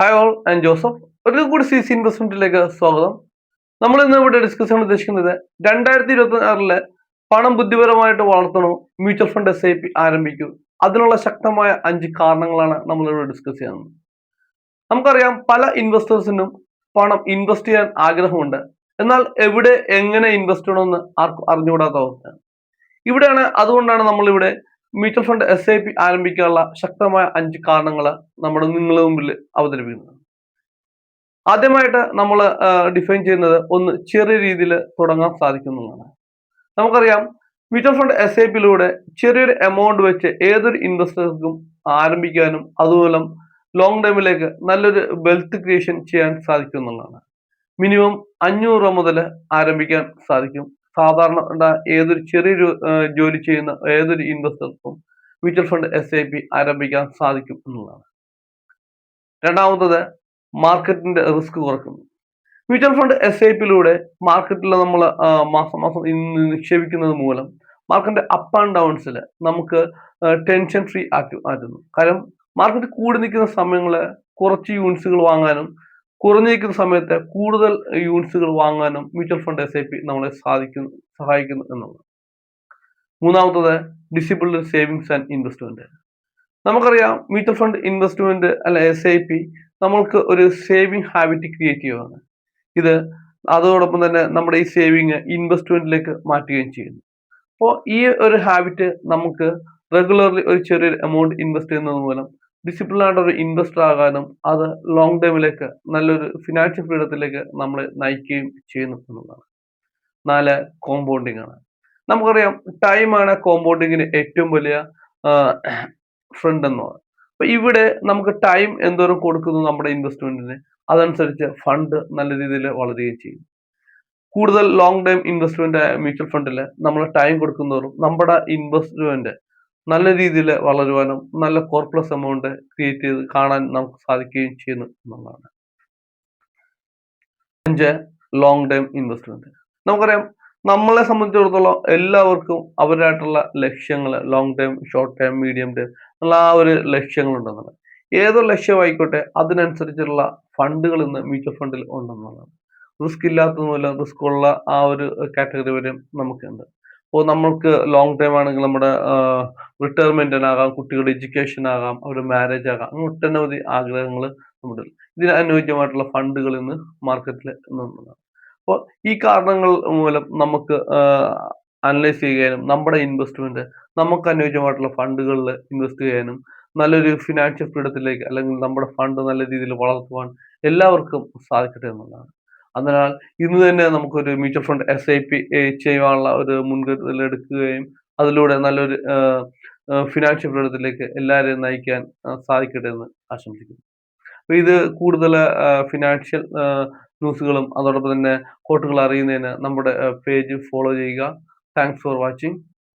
Hi all and Joseph ഒരു കൂടി C C ഇൻവെസ്റ്റ്മെന്റിലേക്ക് സ്വാഗതം. നമ്മൾ ഇന്ന് ഇവിടെ ഡിസ്കസ് ചെയ്യാൻ ഉദ്ദേശിക്കുന്നത് രണ്ടായിരത്തി ഇരുപത്തി ആറിലെ പണം ബുദ്ധിപരമായിട്ട് വളർത്തണോ mutual fund S I P ആരംഭിക്കൂ. അതിനുള്ള ശക്തമായ അഞ്ച് കാരണങ്ങളാണ് നമ്മളിവിടെ ഡിസ്കസ് ചെയ്യുന്നത്. നമുക്കറിയാം പല ഇൻവെസ്റ്റേഴ്സിനും പണം ഇൻവെസ്റ്റ് ചെയ്യാൻ ആഗ്രഹമുണ്ട്. എന്നാൽ എവിടെ എങ്ങനെ ഇൻവെസ്റ്റ് ചെയ്യണമെന്ന് ആർക്കും അറിഞ്ഞുകൂടാത്ത അവസ്ഥയാണ്. ഇവിടെയാണ് അതുകൊണ്ടാണ് നമ്മളിവിടെ mutual fund S I P ആരംഭിക്കാനുള്ള ശക്തമായ അഞ്ച് കാരണങ്ങൾ നമ്മുടെ നിങ്ങളുടെ മുമ്പിൽ അവതരിപ്പിക്കുന്നത് ആദ്യമായിട്ട് നമ്മൾ ഡിഫൈൻ ചെയ്യുന്നത് ഒന്ന് ചെറിയ രീതിയിൽ തുടങ്ങാൻ സാധിക്കുന്നതാണ്. നമുക്കറിയാം മ്യൂച്വൽ ഫണ്ട് എസ് ഐ പിയിലൂടെ ചെറിയൊരു എമൗണ്ട് വെച്ച് ഏതൊരു ഇൻവെസ്റ്റേഴ്സിനും ആരംഭിക്കാനും അതുമൂലം ലോങ് ടൈമിലേക്ക് നല്ലൊരു വെൽത്ത് ക്രിയേഷൻ ചെയ്യാൻ സാധിക്കും മിനിമം അഞ്ഞൂറ് രൂപ മുതൽ ആരംഭിക്കാൻ സാധിക്കും. സാധാരണ ഏതൊരു ചെറിയൊരു ജോലി ചെയ്യുന്ന ഏതൊരു ഇൻവെസ്റ്റർക്കും mutual fund S I P ആരംഭിക്കാൻ സാധിക്കും എന്നുള്ളതാണ്. രണ്ടാമത്തത് മാർക്കറ്റിന്റെ റിസ്ക് കുറക്കുന്നു മ്യൂച്വൽ ഫണ്ട് എസ് ഐ പിയിലൂടെ മാർക്കറ്റിൽ നമ്മൾ മാസം മാസം നിക്ഷേപിക്കുന്നത് മൂലം മാർക്കറ്റിന്റെ അപ്പ് ആൻഡ് ഡൗൺസിൽ നമുക്ക് ടെൻഷൻ ഫ്രീ ആക്കി മാറ്റുന്നു. കാരണം മാർക്കറ്റ് കൂടി നിൽക്കുന്ന സമയങ്ങളിൽ കുറച്ച് യൂണിറ്റ്സുകൾ വാങ്ങാനും കുറഞ്ഞിരിക്കുന്ന സമയത്ത് കൂടുതൽ യൂണിറ്റ്സുകൾ വാങ്ങാനും mutual fund S I P നമ്മളെ സാധിക്കുന്നു സഹായിക്കുന്നു എന്നുള്ളത്. മൂന്നാമത്തത് ഡിസിപ്ലിൻ സേവിങ്സ് ആൻഡ് ഇൻവെസ്റ്റ്മെന്റ് നമുക്കറിയാം മ്യൂച്വൽ ഫണ്ട് ഇൻവെസ്റ്റ്മെന്റ് അല്ല എസ് ഐ പി നമ്മൾക്ക് ഒരു സേവിങ് ഹാബിറ്റ് ക്രിയേറ്റ് ചെയ്യുകയാണ് ഇത് അതോടൊപ്പം തന്നെ നമ്മുടെ ഈ സേവിങ് ഇൻവെസ്റ്റ്മെന്റിലേക്ക് മാറ്റുകയും ചെയ്യുന്നു. അപ്പോൾ ഈ ഒരു ഹാബിറ്റ് നമുക്ക് റെഗുലർലി ഒരു ചെറിയൊരു എമൗണ്ട് ഇൻവെസ്റ്റ് ചെയ്യുന്നത് മൂലം ഡിസിപ്ലിനായിട്ട് ഒരു ഇൻവെസ്റ്റർ ആകാനും അത് ലോങ് ടൈമിലേക്ക് നല്ലൊരു ഫിനാൻഷ്യൽ ഫ്രീഡത്തിലേക്ക് നമ്മൾ നയിക്കുകയും ചെയ്യുന്നു എന്നുള്ളതാണ്. നാല് കോമ്പൗണ്ടിങ് ആണ്. നമുക്കറിയാം ടൈമാണ് കോമ്പൗണ്ടിങ്ങിന് ഏറ്റവും വലിയ ഫ്രണ്ട് എന്ന് പറയുന്നത്. അപ്പൊ ഇവിടെ നമുക്ക് ടൈം എന്തോരം കൊടുക്കുന്നു നമ്മുടെ ഇൻവെസ്റ്റ്മെന്റിന് അതനുസരിച്ച് ഫണ്ട് നല്ല രീതിയിൽ വളരുകയും ചെയ്യും. കൂടുതൽ ലോങ് ടൈം ഇൻവെസ്റ്റ്മെന്റ് മ്യൂച്വൽ ഫണ്ടിൽ നമ്മൾ ടൈം കൊടുക്കുന്നതോറും നമ്മുടെ ഇൻവെസ്റ്റ്മെന്റ് നല്ല രീതിയിൽ വളരുവാനും നല്ല കോർപ്ലസ് എമൗണ്ട് ക്രിയേറ്റ് ചെയ്ത് കാണാൻ നമുക്ക് സാധിക്കുകയും ചെയ്യുന്നു എന്നുള്ളതാണ്. അഞ്ച് ലോങ് ടൈം ഇൻവെസ്റ്റ്മെന്റ് നമുക്കറിയാം നമ്മളെ സംബന്ധിച്ചിടത്തോളം എല്ലാവർക്കും അവരായിട്ടുള്ള ലക്ഷ്യങ്ങൾ long time short time medium time എന്നുള്ള ആ ഒരു ലക്ഷ്യങ്ങളുണ്ടെന്നുള്ളത്. ഏതൊരു ലക്ഷ്യമായിക്കോട്ടെ അതിനനുസരിച്ചുള്ള ഫണ്ടുകൾ ഇന്ന് മ്യൂച്വൽ ഫണ്ടിൽ ഉണ്ടെന്നുള്ളതാണ്. റിസ്ക് ഇല്ലാത്തതുമല്ല റിസ്ക് ഉള്ള ആ ഒരു കാറ്റഗറി വരെ നമുക്കുണ്ട്. അപ്പോൾ നമ്മൾക്ക് ലോങ് ടൈം ആണെങ്കിൽ നമ്മുടെ റിട്ടയർമെന്റിനാകാം കുട്ടികളുടെ എഡ്യൂക്കേഷൻ ആകാം അവരുടെ മാരേജ് ആകാം അങ്ങനെ ഒട്ടനവധി ആഗ്രഹങ്ങൾ നമ്മുടെ ഇതിന് അനുയോജ്യമായിട്ടുള്ള ഫണ്ടുകൾ ഇന്ന് മാർക്കറ്റിൽ നിന്നുള്ളതാണ്. അപ്പോൾ ഈ കാരണങ്ങൾ മൂലം നമുക്ക് അനലൈസ് ചെയ്യാനും നമ്മുടെ ഇൻവെസ്റ്റ്മെന്റ് നമുക്ക് അനുയോജ്യമായിട്ടുള്ള ഫണ്ടുകളിൽ ഇൻവെസ്റ്റ് ചെയ്യാനും നല്ലൊരു ഫിനാൻഷ്യൽ ഫ്രീഡത്തിലേക്ക് അല്ലെങ്കിൽ നമ്മുടെ ഫണ്ട് നല്ല രീതിയിൽ വളർത്തുവാൻ എല്ലാവർക്കും സാധിക്കട്ടെ എന്നുള്ളതാണ്. അതിനാൽ ഇന്ന് തന്നെ നമുക്കൊരു mutual fund S I P ചെയ്യുവാനുള്ള ഒരു മുൻകരുതൽ എടുക്കുകയും അതിലൂടെ നല്ലൊരു ഫിനാൻഷ്യൽ ഫ്രീഡത്തിലേക്ക് എല്ലാവരെയും നയിക്കാൻ സാധിക്കട്ടെ എന്ന് ആശംസിക്കുന്നു. അപ്പോൾ ഇത് കൂടുതൽ ഫിനാൻഷ്യൽ ന്യൂസുകളും അതോടൊപ്പം തന്നെ കോട്ടുകൾ അറിയുന്നതിന് നമ്മുടെ പേജ് ഫോളോ ചെയ്യുക. Thanks for watching